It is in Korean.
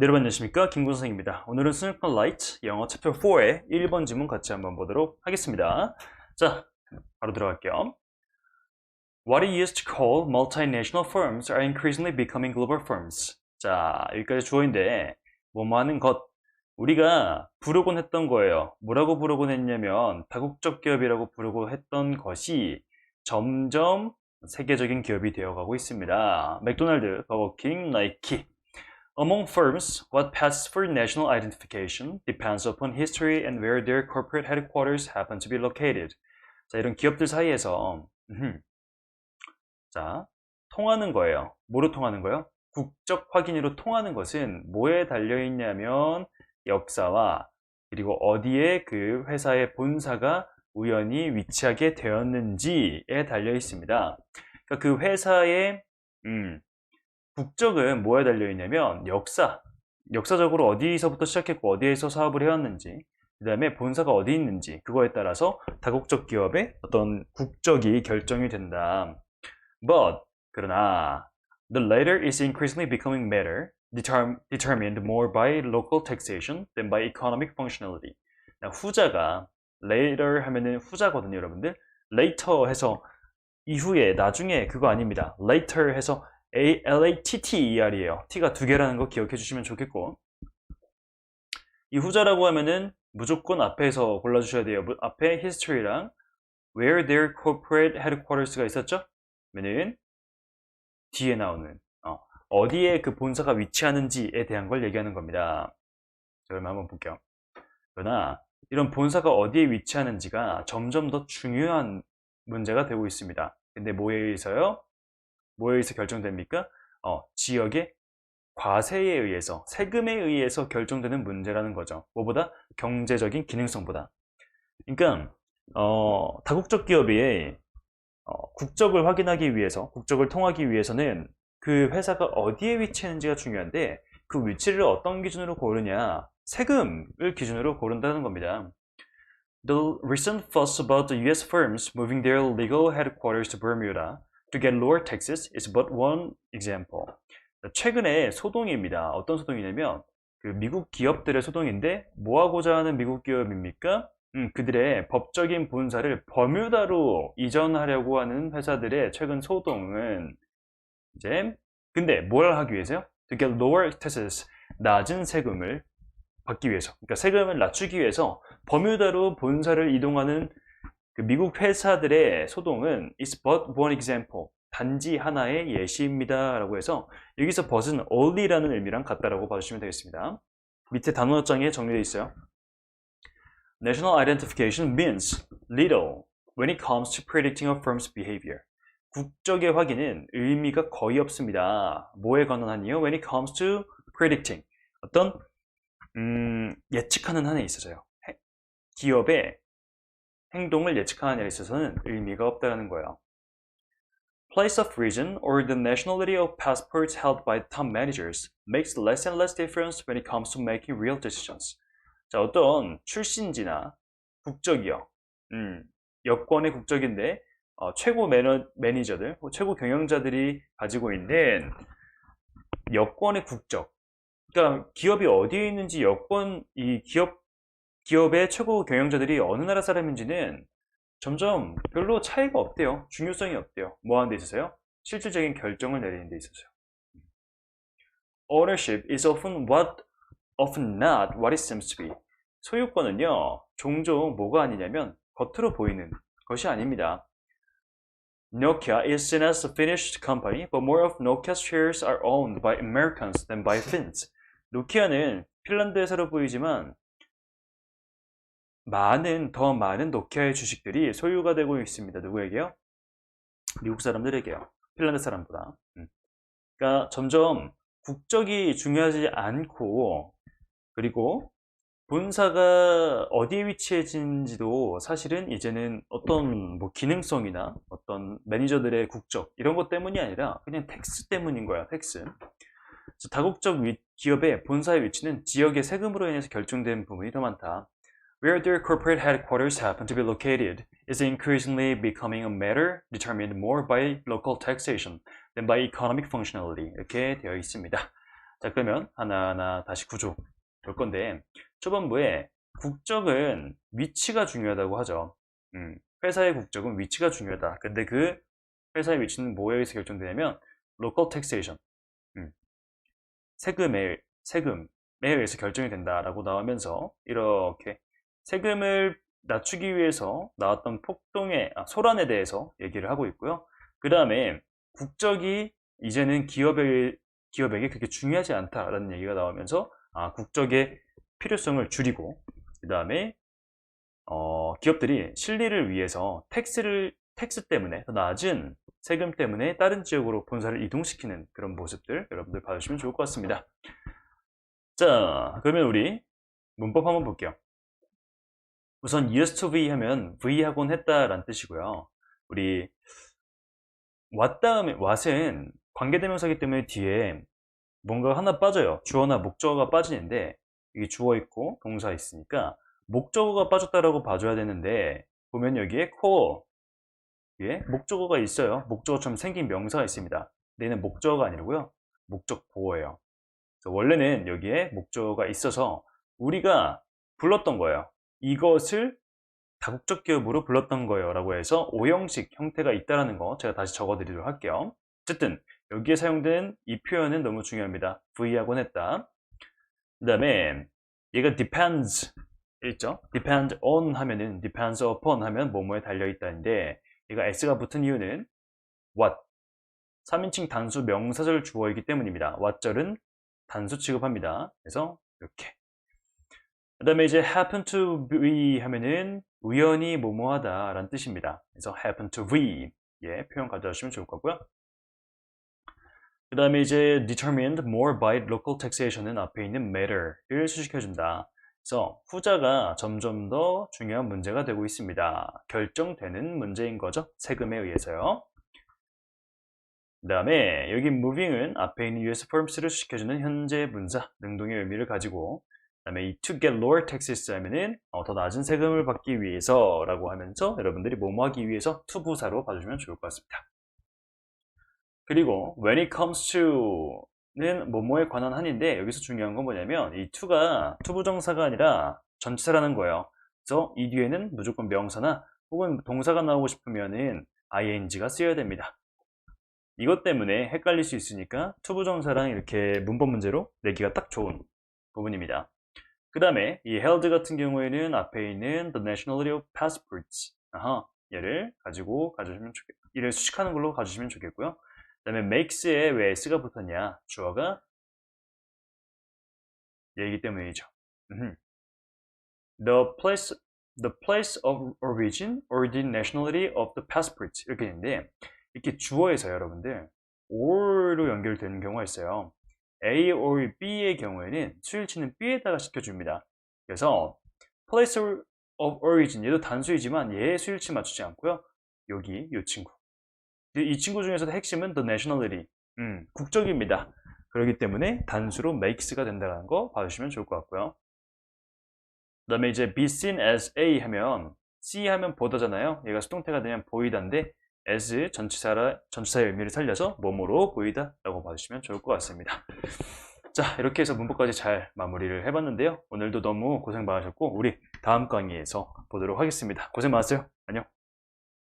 네, 여러분 안녕하십니까 김군 선생입니다. 오늘은 스니커 라이트 영어 챕터 4의 1번 지문 같이 한번 보도록 하겠습니다. 자, 바로 들어갈게요. What we used to call multinational firms are increasingly becoming global firms. 자, 여기까지 주어인데 뭐뭐 하는 것 우리가 부르곤 했던 거예요. 뭐라고 부르곤 했냐면 다국적 기업이라고 부르고 했던 것이 점점 세계적인 기업이 되어가고 있습니다. 맥도날드, 버거킹, 나이키 Among firms, what passes for national identification depends upon history and where their corporate headquarters happen to be located. 자, 이런 기업들 사이에서 음흠. 자, 통하는 거예요. 뭐로 통하는 거예요? 국적 확인으로 통하는 것은 뭐에 달려 있냐면 역사와 그리고 어디에 그 회사의 본사가 우연히 위치하게 되었는지에 달려 있습니다. 그러니까 그 회사의 음, 국적은 뭐에 달려 있냐면 역사, 역사적으로 어디서부터 시작했고 어디에서 사업을 해왔는지, 그 다음에 본사가 어디 있는지 그거에 따라서 다국적 기업의 어떤 국적이 결정이 된다. But 그러나 the latter is increasingly becoming matter determ- determined more by local taxation than by economic functionality. 후자가 later 하면은 후자거든요, 여러분들. later 해서 이후에 나중에 그거 아닙니다. later 해서 L-A-T-T-E-R이에요. T가 두 개라는 거 기억해 주시면 좋겠고 이 후자라고 하면은 무조건 앞에서 골라주셔야 돼요. 무- 앞에 history랑 where their corporate headquarters가 있었죠? 그러면은 뒤에 나오는 어, 디에그 본사가 위치하는지에 대한 걸 얘기하는 겁니다. 자, 그러면 한번 볼게요. 그러나 이런 본사가 어디에 위치하는지가 점점 더 중요한 문제가 되고 있습니다. 근데 뭐에 의해서요? 뭐에 의해서 결정됩니까? 어, 지역의 과세에 의해서, 세금에 의해서 결정되는 문제라는 거죠. 뭐보다? 경제적인 기능성보다. 그러니까, 어, 다국적 기업이 어, 국적을 확인하기 위해서, 국적을 통하기 위해서는 그 회사가 어디에 위치했는지가 중요한데, 그 위치를 어떤 기준으로 고르냐? 세금을 기준으로 고른다는 겁니다. The recent fuss about the US firms moving their legal headquarters to Bermuda to get lower taxes is but one example. 최근에 소동입니다. 어떤 소동이냐면 그 미국 기업들의 소동인데 뭐 하고자 하는 미국 기업입니까? 음, 그들의 법적인 본사를 버뮤다로 이전하려고 하는 회사들의 최근 소동은 이제 근데 뭘 하기 위해서요? To get lower taxes 낮은 세금을 받기 위해서. 그러니까 세금을 낮추기 위해서 버뮤다로 본사를 이동하는 그 미국 회사들의 소동은 is but one example. 단지 하나의 예시입니다. 라고 해서 여기서 but은 only라는 의미랑 같다라고 봐주시면 되겠습니다. 밑에 단어장에 정리되어 있어요. National identification means little when it comes to predicting a firm's behavior. 국적의 확인은 의미가 거의 없습니다. 뭐에 관한 한이요? When it comes to predicting. 어떤 음, 예측하는 한에 있어서요. 해- 기업의 행동을 예측하는 데 있어서는 의미가 없다는 거예요. Place of region or the nationality of passports held by top managers makes less and less difference when it comes to making real decisions. 자, 어떤 출신지나 국적이요. 음, 여권의 국적인데 어, 최고 매너, 매니저들, 뭐 최고 경영자들이 가지고 있는 여권의 국적. 그러니까 기업이 어디에 있는지 여권 이 기업 기업의 최고 경영자들이 어느 나라 사람인지는 점점 별로 차이가 없대요. 중요성이 없대요. 뭐 하는 데 있어서요? 실질적인 결정을 내리는 데 있어서요. Ownership is often what, often not what it seems to be. 소유권은요, 종종 뭐가 아니냐면 겉으로 보이는 것이 아닙니다. Nokia is seen as a Finnish company, but more of Nokia's shares are owned by Americans than by Finns. 노키아는 핀란드 회사로 보이지만 많은 더 많은 노키아의 주식들이 소유가 되고 있습니다. 누구에게요? 미국 사람들에게요. 핀란드 사람보다. 음. 그러니까 점점 국적이 중요하지 않고 그리고 본사가 어디에 위치해진지도 사실은 이제는 어떤 뭐 기능성이나 어떤 매니저들의 국적 이런 것 때문이 아니라 그냥 텍스 때문인 거야. 텍스. 다국적 위- 기업의 본사의 위치는 지역의 세금으로 인해서 결정된 부분이 더 많다. Where their corporate headquarters happen to be located is increasingly becoming a matter determined more by local taxation than by economic functionality. 이렇게 되어 있습니다. 자, 그러면 하나하나 다시 구조 볼 건데, 초반부에 국적은 위치가 중요하다고 하죠. 음, 회사의 국적은 위치가 중요하다. 근데 그 회사의 위치는 뭐에 의해서 결정되냐면, local taxation. 음, 세금에, 세금에 의해서 결정이 된다라고 나오면서, 이렇게 세금을 낮추기 위해서 나왔던 폭동의, 아, 소란에 대해서 얘기를 하고 있고요. 그 다음에 국적이 이제는 기업에, 기업에게 그렇게 중요하지 않다라는 얘기가 나오면서 아, 국적의 필요성을 줄이고 그 다음에 어, 기업들이 실리를 위해서 텍스를 텍스 때문에 더 낮은 세금 때문에 다른 지역으로 본사를 이동시키는 그런 모습들 여러분들 봐주시면 좋을 것 같습니다. 자, 그러면 우리 문법 한번 볼게요. 우선 used to be 하면 v하곤 했다라는 뜻이고요. 우리 what 다음에 what은 관계대명사기 때문에 뒤에 뭔가 하나 빠져요. 주어나 목적어가 빠지는데 이게 주어 있고 동사 있으니까 목적어가 빠졌다라고 봐줘야 되는데 보면 여기에 core 예, 목적어가 있어요. 목적어처럼 생긴 명사가 있습니다. 얘는 목적어가 아니고요. 목적보어예요. 원래는 여기에 목적어가 있어서 우리가 불렀던 거예요. 이것을 다국적 기업으로 불렀던 거예요 라고 해서 오형식 형태가 있다는 거 제가 다시 적어 드리도록 할게요. 어쨌든 여기에 사용된 이 표현은 너무 중요합니다. V하곤 했다. 그 다음에 얘가 depends 있죠? depend on 하면은 depends upon 하면 뭐뭐에 달려있다는데 얘가 s가 붙은 이유는 what? 3인칭 단수 명사절 주어이기 때문입니다. what절은 단수 취급합니다. 그래서 이렇게 그 다음에 이제 happen to be 하면은 우연히 뭐뭐하다 라는 뜻입니다. 그래서 happen to be 예, 표현 가져가시면 좋을 거고요. 그 다음에 이제 determined more by local taxation은 앞에 있는 matter를 수식해준다. 그래서 후자가 점점 더 중요한 문제가 되고 있습니다. 결정되는 문제인 거죠. 세금에 의해서요. 그 다음에 여기 moving은 앞에 있는 US forms를 수식해주는 현재 문사, 능동의 의미를 가지고 다음에 이 to get lower taxes 하면은 어, 더 낮은 세금을 받기 위해서 라고 하면서 여러분들이 뭐뭐 하기 위해서 to 부사로 봐주시면 좋을 것 같습니다. 그리고 when it comes to는 뭐뭐에 관한 한인데 여기서 중요한 건 뭐냐면 이 to가 투부정사가 아니라 전치사라는 거예요. 그래서 이 뒤에는 무조건 명사나 혹은 동사가 나오고 싶으면은 ing가 쓰여야 됩니다. 이것 때문에 헷갈릴 수 있으니까 투부정사랑 이렇게 문법 문제로 내기가 딱 좋은 부분입니다. 그 다음에 이 held 같은 경우에는 앞에 있는 the nationality of passports 아하, 얘를 가지고 가주시면 좋겠 이를 수식하는 걸로 가주시면 좋겠고요. 그 다음에 makes에 왜 s가 붙었냐 주어가 얘이기 때문이죠. the place the place of origin or the nationality of the passport 이렇게 있는데 이렇게 주어에서 여러분들 or로 연결되는 경우가 있어요. A or B의 경우에는 수일치는 B에다가 시켜줍니다. 그래서 place of origin 얘도 단수이지만 얘의 수일치 맞추지 않고요. 여기 이 친구 이 친구 중에서도 핵심은 the nationality 음, 국적입니다. 그렇기 때문에 단수로 makes가 된다는 거 봐주시면 좋을 것 같고요. 그 다음에 이제 be seen as A 하면 C 하면 보다잖아요. 얘가 수동태가 되면 보이다인데 as 전치사라, 전치사의 의미를 살려서 몸으로 보이다 라고 봐주시면 좋을 것 같습니다. 자 이렇게 해서 문법까지 잘 마무리를 해봤는데요. 오늘도 너무 고생 많으셨고 우리 다음 강의에서 보도록 하겠습니다. 고생 많았어요. 안녕.